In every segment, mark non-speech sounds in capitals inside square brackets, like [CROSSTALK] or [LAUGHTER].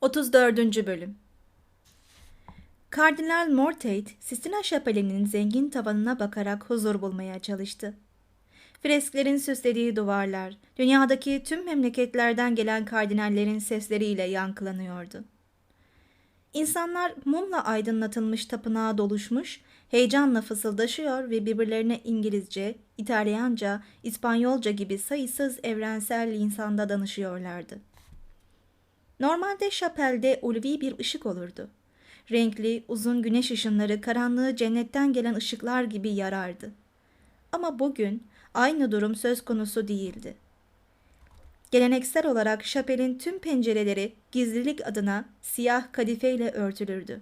34. Bölüm Kardinal Mortate, Sistina Şapeli'nin zengin tavanına bakarak huzur bulmaya çalıştı. Fresklerin süslediği duvarlar, dünyadaki tüm memleketlerden gelen kardinallerin sesleriyle yankılanıyordu. İnsanlar mumla aydınlatılmış tapınağa doluşmuş, heyecanla fısıldaşıyor ve birbirlerine İngilizce, İtalyanca, İspanyolca gibi sayısız evrensel insanda danışıyorlardı. Normalde şapelde ulvi bir ışık olurdu. Renkli, uzun güneş ışınları karanlığı cennetten gelen ışıklar gibi yarardı. Ama bugün aynı durum söz konusu değildi. Geleneksel olarak şapelin tüm pencereleri gizlilik adına siyah kadifeyle örtülürdü.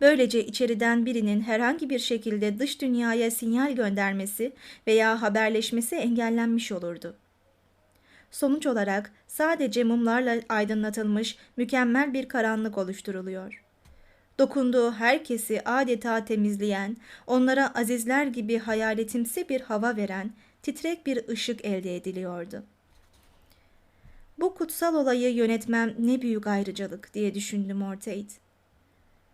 Böylece içeriden birinin herhangi bir şekilde dış dünyaya sinyal göndermesi veya haberleşmesi engellenmiş olurdu. Sonuç olarak sadece mumlarla aydınlatılmış mükemmel bir karanlık oluşturuluyor. Dokunduğu herkesi adeta temizleyen, onlara azizler gibi hayaletimsi bir hava veren titrek bir ışık elde ediliyordu. Bu kutsal olayı yönetmem ne büyük ayrıcalık diye düşündü Mortate.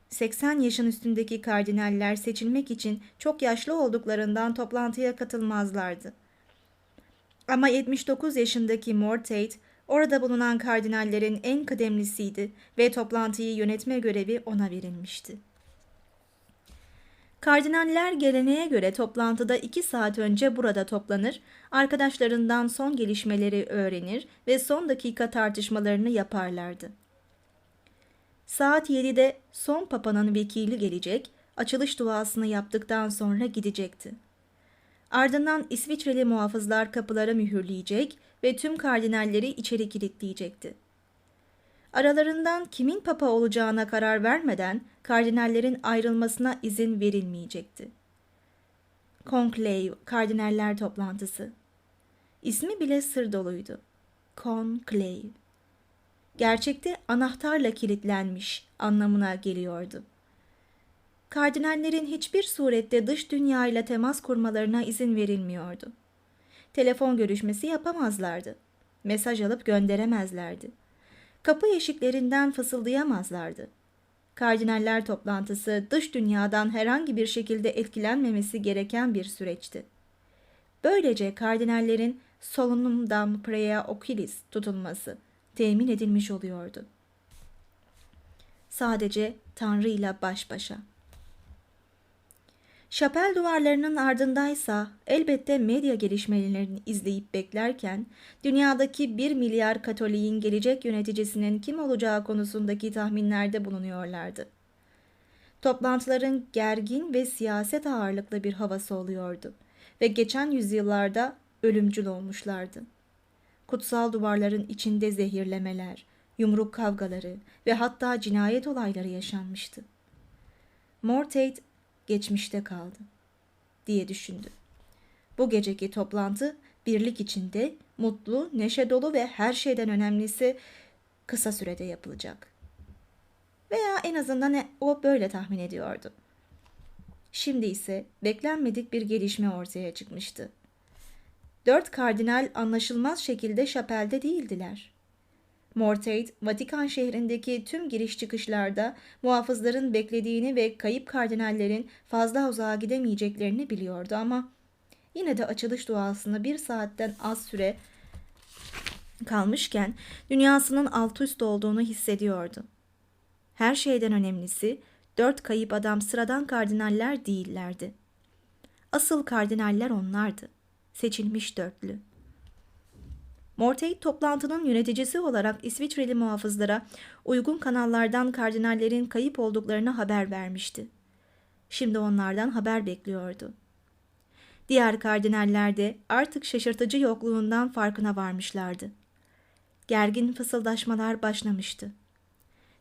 80 yaşın üstündeki kardinaller seçilmek için çok yaşlı olduklarından toplantıya katılmazlardı. Ama 79 yaşındaki Mortate orada bulunan kardinallerin en kıdemlisiydi ve toplantıyı yönetme görevi ona verilmişti. Kardinaller geleneğe göre toplantıda iki saat önce burada toplanır, arkadaşlarından son gelişmeleri öğrenir ve son dakika tartışmalarını yaparlardı. Saat 7'de son papanın vekili gelecek, açılış duasını yaptıktan sonra gidecekti. Ardından İsviçreli muhafızlar kapılara mühürleyecek ve tüm kardinalleri içeri kilitleyecekti. Aralarından kimin papa olacağına karar vermeden kardinallerin ayrılmasına izin verilmeyecekti. Conclave, kardinaller toplantısı. İsmi bile sır doluydu. Conclave. Gerçekte anahtarla kilitlenmiş anlamına geliyordu. Kardinallerin hiçbir surette dış dünya ile temas kurmalarına izin verilmiyordu. Telefon görüşmesi yapamazlardı. Mesaj alıp gönderemezlerdi. Kapı eşiklerinden fısıldayamazlardı. Kardinaller toplantısı dış dünyadan herhangi bir şekilde etkilenmemesi gereken bir süreçti. Böylece kardinallerin solunum dam prea oculis tutulması temin edilmiş oluyordu. Sadece Tanrı ile baş başa. Şapel duvarlarının ardındaysa elbette medya gelişmelerini izleyip beklerken dünyadaki bir milyar Katoliğin gelecek yöneticisinin kim olacağı konusundaki tahminlerde bulunuyorlardı. Toplantıların gergin ve siyaset ağırlıklı bir havası oluyordu ve geçen yüzyıllarda ölümcül olmuşlardı. Kutsal duvarların içinde zehirlemeler, yumruk kavgaları ve hatta cinayet olayları yaşanmıştı. Mortate geçmişte kaldı diye düşündü. Bu geceki toplantı birlik içinde mutlu, neşe dolu ve her şeyden önemlisi kısa sürede yapılacak. Veya en azından o böyle tahmin ediyordu. Şimdi ise beklenmedik bir gelişme ortaya çıkmıştı. Dört kardinal anlaşılmaz şekilde şapelde değildiler. Mortate, Vatikan şehrindeki tüm giriş çıkışlarda muhafızların beklediğini ve kayıp kardinallerin fazla uzağa gidemeyeceklerini biliyordu ama yine de açılış duasını bir saatten az süre kalmışken dünyasının alt üst olduğunu hissediyordu. Her şeyden önemlisi dört kayıp adam sıradan kardinaller değillerdi. Asıl kardinaller onlardı. Seçilmiş dörtlü. Mortey toplantının yöneticisi olarak İsviçreli muhafızlara uygun kanallardan kardinallerin kayıp olduklarını haber vermişti. Şimdi onlardan haber bekliyordu. Diğer kardinaller de artık şaşırtıcı yokluğundan farkına varmışlardı. Gergin fısıldaşmalar başlamıştı.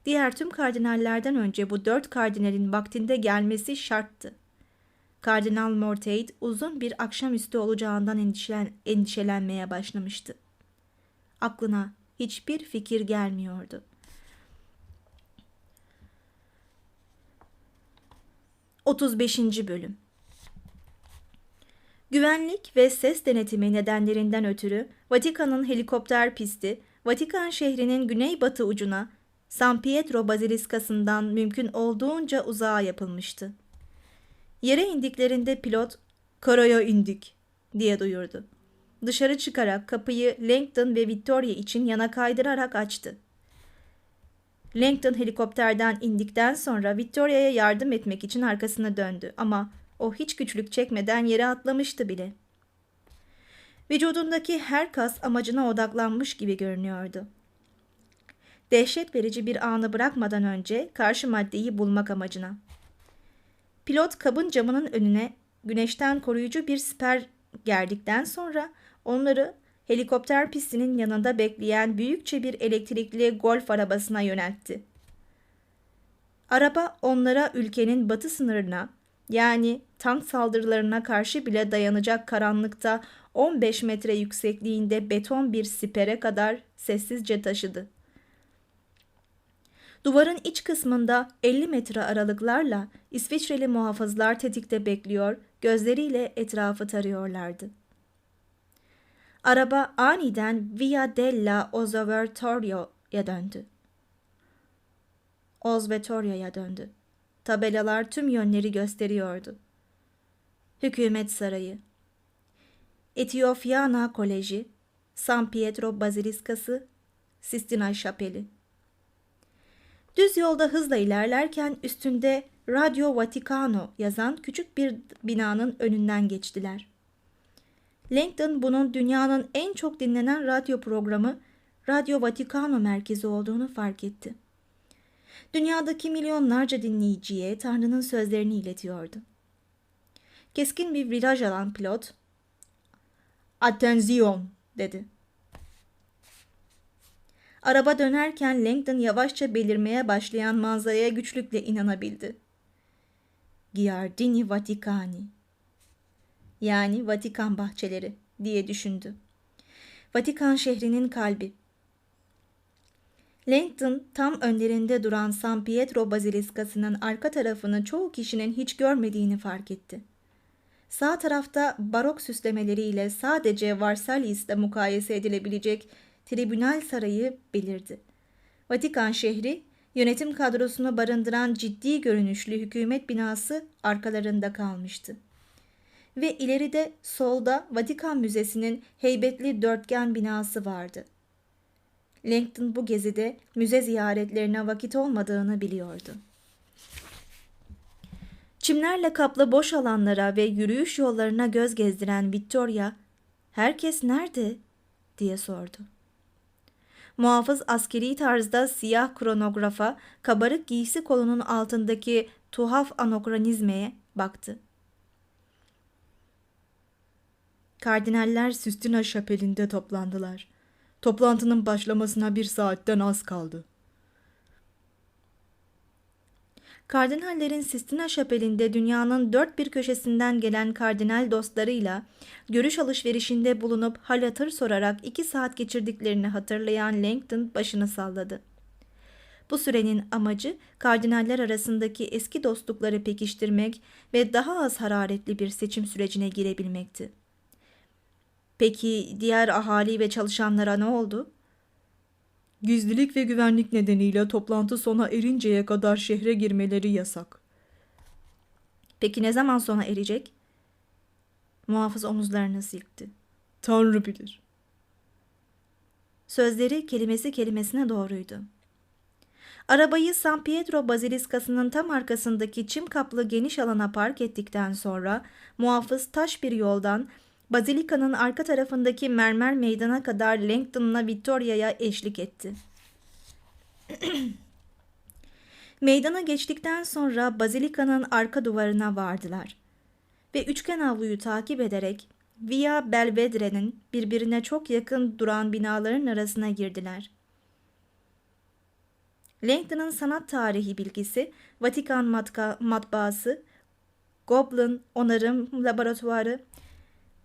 Diğer tüm kardinallerden önce bu dört kardinalin vaktinde gelmesi şarttı. Kardinal Mortate uzun bir akşamüstü olacağından endişelen, endişelenmeye başlamıştı aklına hiçbir fikir gelmiyordu. Otuz beşinci Bölüm Güvenlik ve ses denetimi nedenlerinden ötürü Vatikan'ın helikopter pisti Vatikan şehrinin güneybatı ucuna San Pietro Baziliskası'ndan mümkün olduğunca uzağa yapılmıştı. Yere indiklerinde pilot "Karaya indik." diye duyurdu. Dışarı çıkarak kapıyı Langdon ve Victoria için yana kaydırarak açtı. Langdon helikopterden indikten sonra Victoria'ya yardım etmek için arkasına döndü ama o hiç güçlük çekmeden yere atlamıştı bile. Vücudundaki her kas amacına odaklanmış gibi görünüyordu. Dehşet verici bir anı bırakmadan önce karşı maddeyi bulmak amacına. Pilot kabın camının önüne güneşten koruyucu bir siper gerdikten sonra onları helikopter pistinin yanında bekleyen büyükçe bir elektrikli golf arabasına yöneltti. Araba onlara ülkenin batı sınırına yani tank saldırılarına karşı bile dayanacak karanlıkta 15 metre yüksekliğinde beton bir sipere kadar sessizce taşıdı. Duvarın iç kısmında 50 metre aralıklarla İsviçreli muhafızlar tetikte bekliyor, gözleriyle etrafı tarıyorlardı. Araba aniden Via della Osservatorio''ya döndü. Osservatorio'ya döndü. Tabelalar tüm yönleri gösteriyordu. Hükümet Sarayı Etiyofyana Koleji San Pietro Baziliskası Sistina Şapeli Düz yolda hızla ilerlerken üstünde Radio Vaticano yazan küçük bir binanın önünden geçtiler. Langdon bunun dünyanın en çok dinlenen radyo programı Radio Vaticano merkezi olduğunu fark etti. Dünyadaki milyonlarca dinleyiciye Tanrı'nın sözlerini iletiyordu. Keskin bir viraj alan pilot, "Attenzion!" dedi. Araba dönerken Langdon yavaşça belirmeye başlayan manzaraya güçlükle inanabildi. Giardini Vaticani yani Vatikan bahçeleri diye düşündü. Vatikan şehrinin kalbi. Langton tam önlerinde duran San Pietro Baziliskası'nın arka tarafını çoğu kişinin hiç görmediğini fark etti. Sağ tarafta barok süslemeleriyle sadece Varsalis'te mukayese edilebilecek tribünal sarayı belirdi. Vatikan şehri, yönetim kadrosunu barındıran ciddi görünüşlü hükümet binası arkalarında kalmıştı ve ileride solda Vatikan Müzesi'nin heybetli dörtgen binası vardı. Langton bu gezide müze ziyaretlerine vakit olmadığını biliyordu. Çimlerle kaplı boş alanlara ve yürüyüş yollarına göz gezdiren Victoria, "Herkes nerede?" diye sordu. Muhafız askeri tarzda siyah kronografa, kabarık giysi kolunun altındaki tuhaf anokronizmeye baktı. Kardinaller Sistina Şapeli'nde toplandılar. Toplantının başlamasına bir saatten az kaldı. Kardinallerin Sistina Şapeli'nde dünyanın dört bir köşesinden gelen kardinal dostlarıyla görüş alışverişinde bulunup hal hatır sorarak iki saat geçirdiklerini hatırlayan Langton başını salladı. Bu sürenin amacı kardinaller arasındaki eski dostlukları pekiştirmek ve daha az hararetli bir seçim sürecine girebilmekti. Peki diğer ahali ve çalışanlara ne oldu? Gizlilik ve güvenlik nedeniyle toplantı sona erinceye kadar şehre girmeleri yasak. Peki ne zaman sona erecek? Muhafız omuzlarını silkti. Tanrı bilir. Sözleri kelimesi kelimesine doğruydu. Arabayı San Pietro Baziliskası'nın tam arkasındaki çim kaplı geniş alana park ettikten sonra muhafız taş bir yoldan Bazilikanın arka tarafındaki mermer meydana kadar Langton'la Victoria'ya eşlik etti. [CLEARS THROAT] Meydana geçtikten sonra Bazilikanın arka duvarına vardılar ve üçgen avluyu takip ederek Via Belvedere'nin birbirine çok yakın duran binaların arasına girdiler. Langton'ın sanat tarihi bilgisi, Vatikan matka, matbaası, Goblin Onarım Laboratuvarı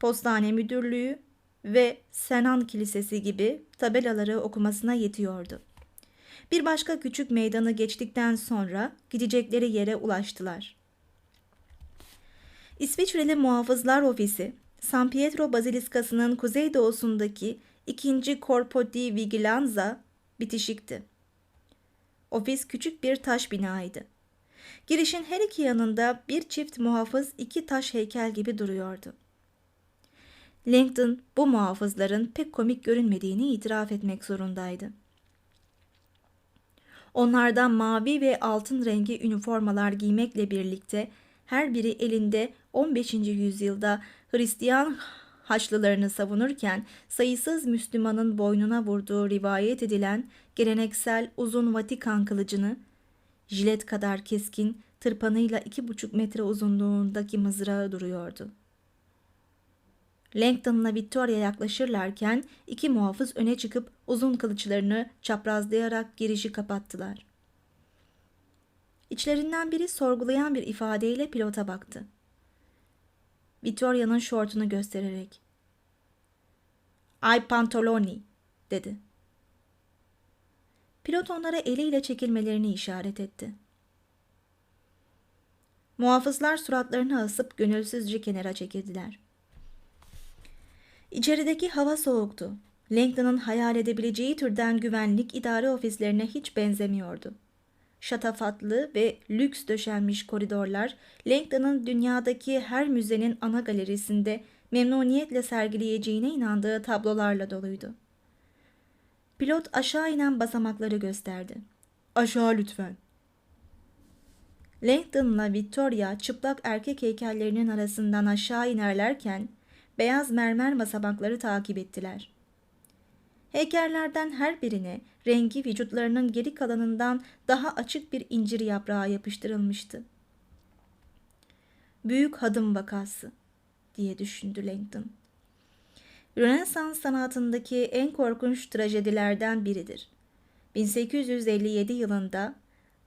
Postane Müdürlüğü ve Senan Kilisesi gibi tabelaları okumasına yetiyordu. Bir başka küçük meydanı geçtikten sonra gidecekleri yere ulaştılar. İsviçreli Muhafızlar Ofisi, San Pietro Baziliskası'nın kuzeydoğusundaki ikinci Corpo di Vigilanza bitişikti. Ofis küçük bir taş binaydı. Girişin her iki yanında bir çift muhafız iki taş heykel gibi duruyordu. Langdon bu muhafızların pek komik görünmediğini itiraf etmek zorundaydı. Onlardan mavi ve altın rengi üniformalar giymekle birlikte her biri elinde 15. yüzyılda Hristiyan Haçlılarını savunurken sayısız Müslümanın boynuna vurduğu rivayet edilen geleneksel uzun Vatikan kılıcını, jilet kadar keskin tırpanıyla iki buçuk metre uzunluğundaki mızrağı duruyordu. Langdon'la Victoria yaklaşırlarken iki muhafız öne çıkıp uzun kılıçlarını çaprazlayarak girişi kapattılar. İçlerinden biri sorgulayan bir ifadeyle pilota baktı. Victoria'nın şortunu göstererek. Ay pantoloni, dedi. Pilot onlara eliyle çekilmelerini işaret etti. Muhafızlar suratlarını asıp gönülsüzce kenara çekildiler. İçerideki hava soğuktu. Langdon'ın hayal edebileceği türden güvenlik idare ofislerine hiç benzemiyordu. Şatafatlı ve lüks döşenmiş koridorlar, Langdon'ın dünyadaki her müzenin ana galerisinde memnuniyetle sergileyeceğine inandığı tablolarla doluydu. Pilot aşağı inen basamakları gösterdi. Aşağı lütfen. Langdon'la Victoria çıplak erkek heykellerinin arasından aşağı inerlerken beyaz mermer basamakları takip ettiler. Heykellerden her birine rengi vücutlarının geri kalanından daha açık bir incir yaprağı yapıştırılmıştı. Büyük hadım vakası diye düşündü Langdon. Rönesans sanatındaki en korkunç trajedilerden biridir. 1857 yılında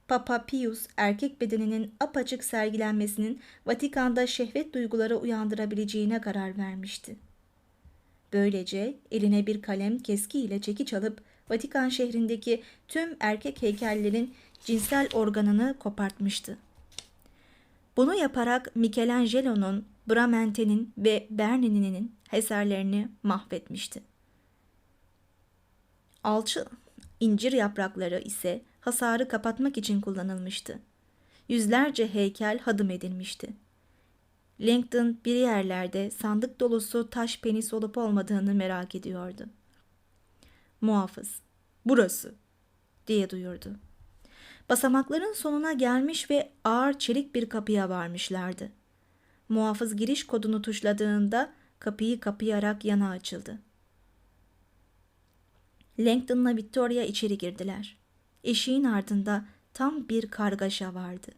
Papa Pius erkek bedeninin apaçık sergilenmesinin Vatikan'da şehvet duyguları uyandırabileceğine karar vermişti. Böylece eline bir kalem keski ile çekiç alıp Vatikan şehrindeki tüm erkek heykellerin cinsel organını kopartmıştı. Bunu yaparak Michelangelo'nun, Bramente'nin ve Bernini'nin eserlerini mahvetmişti. Alçı incir yaprakları ise hasarı kapatmak için kullanılmıştı. Yüzlerce heykel hadım edilmişti. Langdon bir yerlerde sandık dolusu taş penis olup olmadığını merak ediyordu. Muhafız, burası diye duyurdu. Basamakların sonuna gelmiş ve ağır çelik bir kapıya varmışlardı. Muhafız giriş kodunu tuşladığında kapıyı kapayarak yana açıldı. Langdon'la Victoria içeri girdiler. Eşiğin ardında tam bir kargaşa vardı.